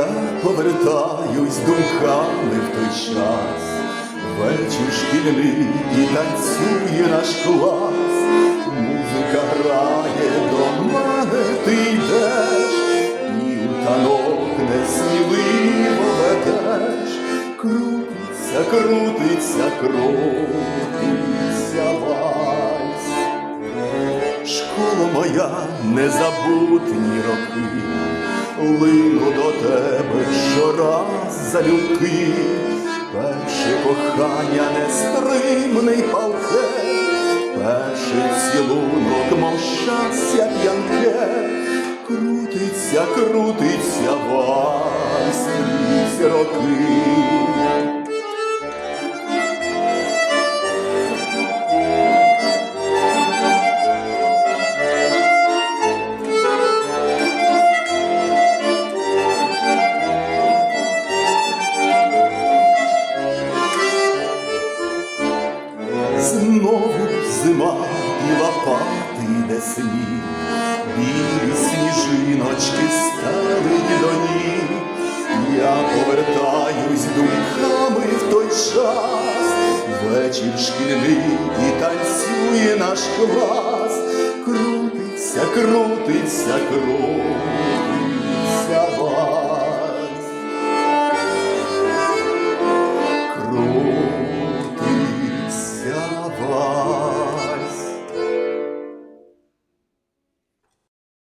повертаюсь думками в той час, вечір шкільний і танцює наш клас, музика грає до мене, ти йдеш, і у танок несміливо ведеш, крутиться, крутиться, крутиться вальс. Школа моя, незабутні роки, лину до тебе щораз залюбки, перше кохання нестримний палке, перший цілунок, мов щастя п'янке, крутиться, крутиться вальс крізь роки. Знову зима і лопати йде сніг, білі сніжиночки стелить до ніг. Я повертаюсь думками в той час, вечір шкільний і танцює наш клас, крутиться, крутиться, крутиться